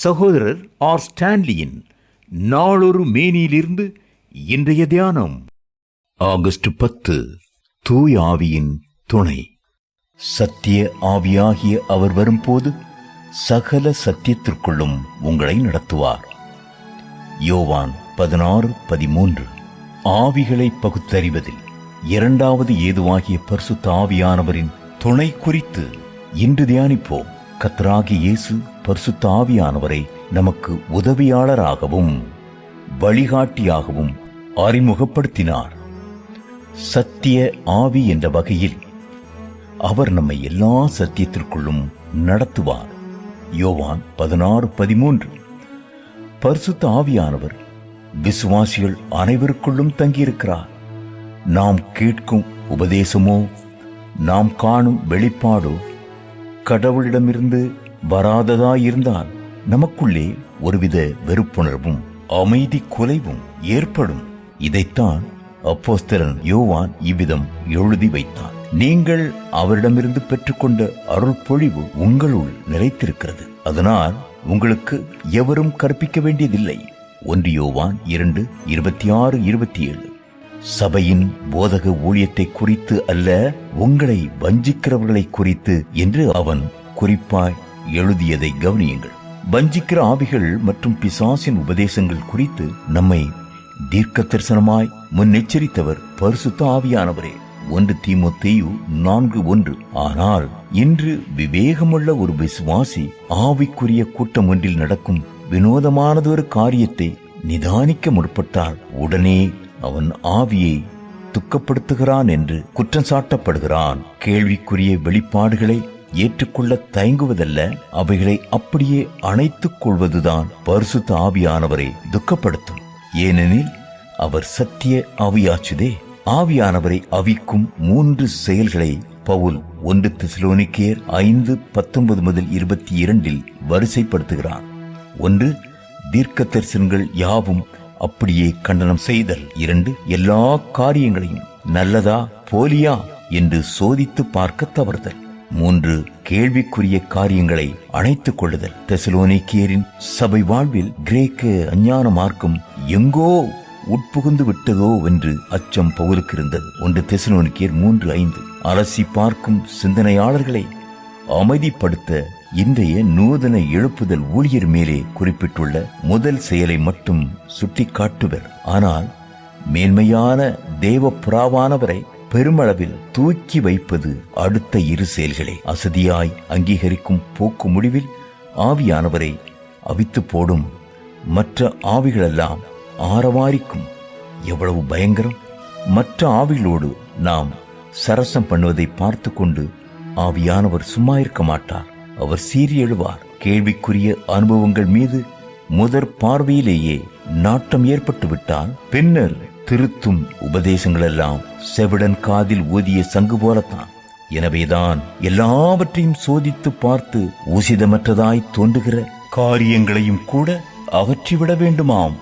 சகோதரர் ஆர் ஸ்டான்லியின் நாளொரு மேனியிலிருந்து இன்றைய தியானம். ஆகஸ்ட் பத்து தூய் ஆவியின் துணை. சத்திய ஆவியாகிய அவர் வரும்போது சகல சத்தியத்திற்குள்ளும் உங்களை நடத்துவார். யோவான் பதினாறு பதிமூன்று. ஆவிகளை பகுத்தறிவதில் இரண்டாவது ஏதுவாகிய பரிசுத்த ஆவியானவரின் துணை குறித்து இன்று தியானிப்போம். கத்ராகி இயேசு பரிசுத்த ஆவியானவரை நமக்கு உதவியாளராகவும் வழிகாட்டியாகவும் அறிமுகப்படுத்தினார். சத்திய ஆவி என்ற வகையில் அவர் நம்மை எல்லா சத்தியத்திற்குள்ளும் நடத்துவார். யோவான் பதினாறு பதிமூன்று. பரிசுத்த ஆவியானவர் விசுவாசிகள் அனைவருக்குள்ளும் தங்கியிருக்கிறார். நாம் கேட்கும் உபதேசமோ நாம் காணும் வெளிப்பாடோ கடவுளிடமிருந்து வராததாயிருந்தால் நமக்குள்ளே ஒருவித வெறுப்புணர்வும் அமைதி குலைவும் ஏற்படும். இதைத்தான் அப்போஸ்தலன் யோவான் இவ்விதம் எழுதி வைத்தான். நீங்கள் அவரிடமிருந்து பெற்றுக்கொண்ட அருள் பொழிவு உங்களுள் நிறைத்திருக்கிறது. அதனால் உங்களுக்கு எவரும் கற்பிக்க வேண்டியதில்லை. ஒன்று யோவான் இரண்டு இருபத்தி ஆறு இருபத்தி ஏழு சபையின் போதக ஊழியத்தை குறித்து அல்ல உங்களை வஞ்சிக்கிறவர்களை குறித்து என்று அவன் குறிப்பாய் எழுதியதை கவனியுங்கள். வஞ்சிக்கிற ஆவிகள் மற்றும் பிசாசின் உபதேசங்கள் குறித்து நம்மை தீர்க்க தரிசனமாய் முன்னெச்சரித்தவர் பரிசுத்த ஆவியானவரே. ஒன்று தீமோத்தேயு நான்கு ஒன்று. ஆனால் இன்று விவேகமுள்ள ஒரு விசுவாசி ஆவிக்குரிய கூட்டம் ஒன்றில் நடக்கும் வினோதமானதொரு காரியத்தை நிதானிக்க முற்பட்டால் உடனே அவன் ஆவியை துக்கப்படுத்துகிறான் என்று குற்றம் சாட்டப்படுகிறான் கேள்விக்குரிய வெளிப்பாடுகளை ஏற்றுக்கொள்ள தயங்குவதல்ல அவைகளை அப்படியே அணைத்துக் கொள்வதுதான் பரிசுத்த ஆவியானவரை துக்கப்படுத்தும். ஏனெனில் அவர் சத்திய ஆவியாச்சுதே. ஆவியானவரை அவிக்கும் மூன்று செயல்களை பவுல் ஒன்று திசிலோனிக்கேர் ஐந்து பத்தொன்பது முதல் இருபத்தி இரண்டில் வரிசைப்படுத்துகிறார். ஒன்று தீர்க்க தரிசனங்கள் யாவும் அப்படியே கண்டனம் செய்தல். இரண்டு எல்லா காரியங்களையும் நல்லதா போலியா என்று சோதித்து பார்க்க தவறுதல். மூன்று கேள்விக்குரிய காரியங்களை அணைத்துக் கொள்ளுதல். தெசலோனிக்கியரின் சபை வாழ்வில் கிரேக்க அஞ்ஞான மார்க்கம் எங்கோ உட்புகுந்து விட்டதோ என்று அச்சம் பவுலுக்கு இருந்தது ஒன்று தெசலோனிக்கியர் மூன்று ஐந்து. அரசி பார்க்கும் சிந்தனையாளர்களை அமைதிப்படுத்த இன்றைய நூதன எழுப்புதல் ஊழியர் மேலே குறிப்பிட்டுள்ள முதல் செயலை மட்டும் சுட்டிக்காட்டுவர். ஆனால் மேன்மையான தேவ புறாவானவரை பெருமளவில் தூக்கி வைப்பது அடுத்த இரு செயல்களே. அசதியாய் அங்கீகரிக்கும் போக்கு முடிவில் ஆவியானவரை அவித்து போடும் மற்ற ஆவிகளெல்லாம் ஆரவாரிக்கும். எவ்வளவு பயங்கரம்! மற்ற ஆவிகளோடு நாம் சரசம் பண்ணுவதை பார்த்து கொண்டு ஆவியானவர் சும்மா இருக்க மாட்டார். அவர் சீறி எழுவார். கேள்விக்குரிய அனுபவங்கள் மீது முதற் பார்வையிலேயே நாட்டம் ஏற்பட்டு விட்டால் பின்னர் திருத்தும் உபதேசங்களெல்லாம் செவிடன் காதில் ஊதிய சங்கு போலத்தான். எனவேதான் எல்லாவற்றையும் சோதித்து பார்த்து உசிதமற்றதாய் தோன்றுகிற காரியங்களையும் கூட அகற்றிவிட வேண்டுமாம்.